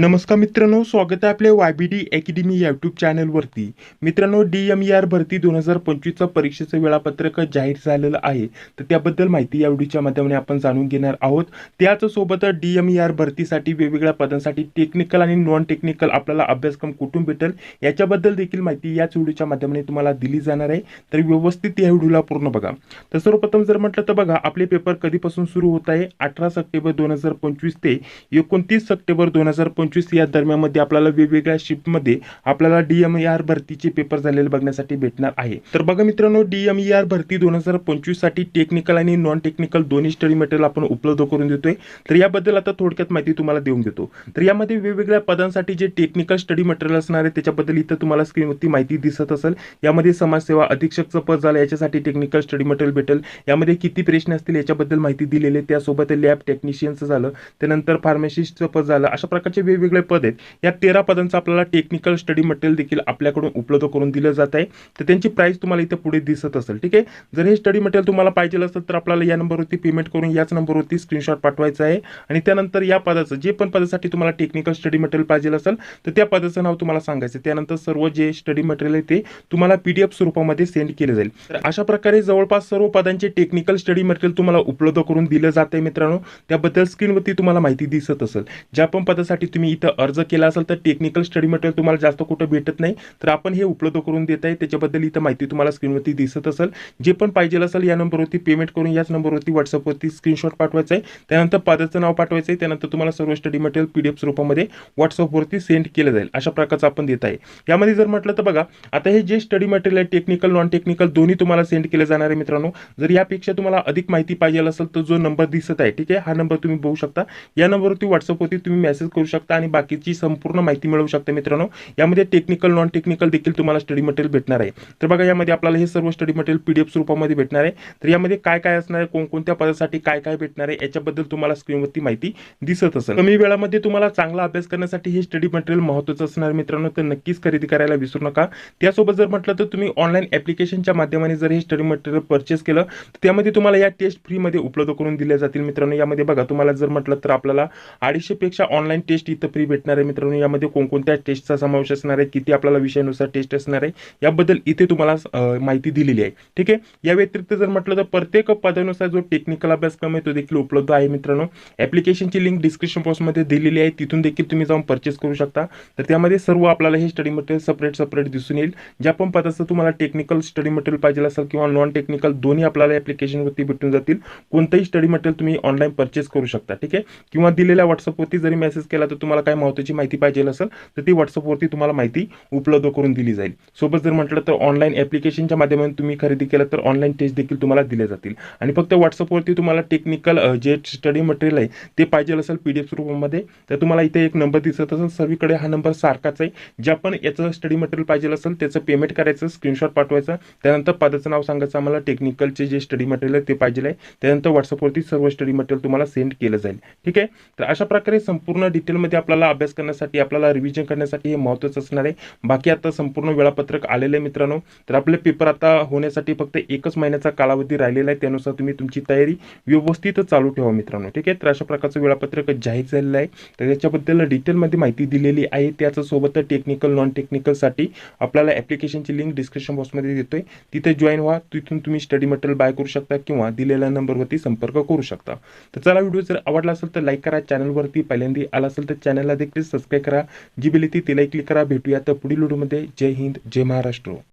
नमस्कार मित्रांनो स्वागत आहे आपल्या Y B D academy YouTube चॅनलवरती मित्रांनो डी एम ई आर भरती दोन हजार पंचवीसचं परीक्षेचं वेळापत्रक जाहीर झालेलं आहे. तर त्याबद्दल माहिती या व्हिडिओच्या माध्यमाने आपण जाणून घेणार आहोत. त्याचसोबत डी एम ई आर भरतीसाठी वेगवेगळ्या पदांसाठी टेक्निकल आणि नॉन टेक्निकल आपल्याला अभ्यासक्रम कुठून भेटेल याच्याबद्दल देखील माहिती याच व्हिडिओच्या माध्यमाने तुम्हाला दिली जाणार आहे. तर व्यवस्थित या व्हिडिओला पूर्ण बघा. तर सर्वप्रथम जर म्हटलं तर बघा आपले पेपर कधीपासून सुरू होत आहे? अठरा सप्टेंबर दोन हजार पंचवीस ते एकोणतीस सप्टेंबर दोन हजार पंचवीस. पंचवीस या दरम्यानमध्ये आपल्याला वेगवेगळ्या शिफ्टमध्ये आपल्याला डीएमई आर भरतीचे पेपर झालेले बघण्यासाठी भेटणार आहे. तर बघा मित्रांनो डीएमई आर भरती दोन हजार पंचवीससाठी टेक्निकल आणि नॉन टेक्निकल दोन्ही स्टडी मटेरियल आपण उपलब्ध करून देतोय. तर याबद्दल आता थोडक्यात माहिती तुम्हाला देऊन देतो. तर यामध्ये वेगवेगळ्या पदांसाठी जे टेक्निकल स्टडी मटेरियल असणार आहे त्याच्याबद्दल इथं तुम्हाला स्क्रीनवरती माहिती दिसत असेल. यामध्ये समाजसेवा अधीक्षकचं पद झालं याच्यासाठी टेक्निकल स्टडी मटेरियल भेटेल. यामध्ये किती प्रश्न असतील याच्याबद्दल माहिती दिलेली त्यासोबत लॅब टेक्निशियनचं झालं त्यानंतर फार्मासिस्टचं पद झालं अशा प्रकारचे वेगवेगळे पद आहेत. या तेरा पदांचं आपल्याला टेक्निकल स्टडी मटेरियल देखील आपल्याकडून उपलब्ध करून दिलं जात आहे. तर त्यांची प्राईस तुम्हाला इथे पुढे दिसत असेल ठीक आहे? जर हे स्टडी मटेरियल तुम्हाला पाहिजे असेल तर आपल्याला या नंबरवरती पेमेंट करून याच नंबरवरती स्क्रीनशॉट पाठवायचा आहे. आणि त्यानंतर या पदाचं जे पण पदासाठी तुम्हाला टेक्निकल स्टडी मटेरियल पाहिजे असेल तर त्या पदाचं नाव तुम्हाला सांगायचं त्यानंतर सर्व जे स्टडी मटेरियल आहे ते तुम्हाला पीडीएफ स्वरूपामध्ये सेंड केले जाईल. तर अशा प्रकारे जवळपास सर्व पदांचे टेक्निकल स्टडी मटेरियल तुम्हाला उपलब्ध करून दिलं जात आहे मित्रांनो. त्याबद्दल स्क्रीनवरती तुम्हाला माहिती दिसत असेल. ज्या पण पदासाठी तुम्ही इथं अर्ज केला असेल तर टेक्निकल स्टडी मटेरियल तुम्हाला जास्त कुठं भेटत नाही. तर आपण हे उपलब्ध करून देत आहे. त्याच्याबद्दल इथं माहिती तुम्हाला स्क्रीनवरती दिसत असेल. जे पण पाहिजे असेल या नंबरवरती पेमेंट करून याच नंबरवरती व्हॉट्सअपवरती स्क्रीनशॉट पाठवायचं आहे. त्यानंतर पदाचं नाव पाठवायचं आहे. त्यानंतर तुम्हाला सर्व स्टडी मटेरियल पीडीएफ स्वरूपामध्ये व्हॉट्सअपवरती सेंड केलं जाईल. अशा प्रकारचं आपण देत आहे. यामध्ये जर म्हटलं तर बघा आता हे जे स्टडी मटेरियल आहे टेक्निकल नॉन टेक्निकल दोन्ही तुम्हाला सेंड केले जाणार आहे मित्रांनो. जर यापेक्षा तुम्हाला अधिक माहिती पाहिजे असेल तर जो नंबर दिसत आहे ठीक आहे? हा नंबर तुम्ही बघू शकता. या नंबरवरती व्हॉट्सअपवरती तुम्ही मेसेज करू शकता. आणि बाकीची संपूर्ण माहिती मिळवू शकता मित्रांनो. यामध्ये टेक्निकल नॉन टेक्निकल देखील तुम्हाला स्टडी मटेरियल भेटणार आहे. तर बघा यामध्ये आपल्याला हे सर्व स्टडी मटेरियल पीडीएफ स्वरूपामध्ये भेटणार आहे. तर यामध्ये काय काय असणार आहे कोणकोणत्या पदासाठी काय काय भेटणार आहे याच्याबद्दल तुम्हाला स्क्रीनवरती माहिती दिसत असेल. कमी वेळामध्ये तुम्हाला चांगला अभ्यास करण्यासाठी हे स्टडी मटेरियल महत्त्वाचं असणार मित्रांनो. तर नक्कीच खरेदी करायला विसरू नका. त्यासोबत जर म्हटलं तर तुम्ही ऑनलाईन ॲप्लिकेशनच्या माध्यमाने जर हे स्टडी मटेरियल परचेस केलं तर त्यामध्ये तुम्हाला या टेस्ट फ्रीमध्ये उपलब्ध करून दिल्या जातील मित्रांनो. यामध्ये बघा तुम्हाला जर म्हटलं तर आपल्याला अडीचशे पेक्षा ऑनलाईन टेस्ट इथं फ्री भेटणार आहे मित्रांनो, यामध्ये कोणकोणत्या टेस्टचा समावेश असणार आहे विषयानुसार टेस्ट असणार आहे, याबद्दल इथे तुम्हाला माहिती दिलेली ठीक आहे? या व्यतिरिक्त जर म्हटलं तर प्रत्येक पदानुसार जो टेक्निकल अभ्यासक्रम आहे तो देखील उपलब्ध आहे मित्रांनो. ॲप्लिकेशनची लिंक डिस्क्रिप्शन बॉक्समध्ये दिलेली आहे. तिथून देखील तुम्ही जाऊन परचेस करू शकता. तर सर्व आपल्याला हे स्टडी मटेरियल सेपरेट सेपरेट दिसून येईल. ज्या पण टेक्निकल स्टडी मटेरियल पाहिजे किंवा नॉन टेक्निकल दोन्ही आपल्याला ॲप्लिकेशनवरती भेटून जातील. कोणतंही स्टडी मटेरियल तुम्ही ऑनलाईन परचेस करू शकता. ठीक आहे? किंवा दिलेल्या व्हॉट्सअपवरती जरी मेसेज केला तर तुम्हाला काय महत्त्वाची माहिती पाहिजे असेल तर ती व्हॉट्सअपवरती तुम्हाला माहिती उपलब्ध करून दिली जाईल. सोबत जर म्हटलं तर ऑनलाईन ॲप्लिकेशनच्या माध्यमातून तुम्ही खरेदी केलं तर ऑनलाईन टेस्ट देखील तुम्हाला दिले जातील. आणि फक्त व्हॉट्सअपवरती तुम्हाला टेक्निकल जे स्टडी मटेरियल आहे ते पाहिजे असेल पी डी एफ स्वरूपामध्ये तर तुम्हाला इथे एक नंबर दिसत असेल. सर्वीकडे हा नंबर सारखाच आहे. ज्या पण याचं स्टडी मटेरियल पाहिजे असेल त्याचं पेमेंट करायचं स्क्रीनशॉट पाठवायचं. त्यानंतर पदाचं नाव सांगायचं आम्हाला टेक्निकलचे जे स्टडी मटेरियल आहे ते पाहिजे आहे. त्यानंतर व्हॉट्सअपवरती सर्व स्टडी मटेरियल तुम्हाला सेंड केलं जाईल. ठीक आहे? तर अशा प्रकारे संपूर्ण डिटेलमध्ये आपल्याला अभ्यास करण्यासाठी आपल्याला रिव्हिजन करण्यासाठी हे महत्त्वाचं असणार आहे. बाकी आता संपूर्ण वेळापत्रक आलेलं आहे मित्रांनो. तर आपले पेपर आता होण्यासाठी फक्त एकच महिन्याचा कालावधी राहिलेला आहे. त्यानुसार तुम्ही तुमची तयारी व्यवस्थित चालू ठेवा मित्रांनो. ठीक आहे? तर अशा प्रकारचं वेळापत्रक जाहीर झालेलं आहे. तर त्याच्याबद्दल डिटेलमध्ये माहिती दिलेली आहे. त्याच्यासोबत टेक्निकल नॉन टेक्निकलसाठी आपल्याला ॲप्लिकेशनची लिंक डिस्क्रिप्शन बॉक्समध्ये देतोय. तिथे जॉईन व्हा. तिथून तुम्ही स्टडी मटेरियल बाय करू शकता किंवा दिलेल्या नंबरवरती संपर्क करू शकता. तर चला व्हिडिओ जर आवडला असेल तर लाईक करा. चॅनलवरती पहिल्यांदा आला असेल तर चॅनलला देखील सबस्क्राईब करा. जी बिल ती तिलाही क्लिक करा. भेटूया तर पुढील व्हिडिओमध्ये. जय हिंद जय महाराष्ट्र.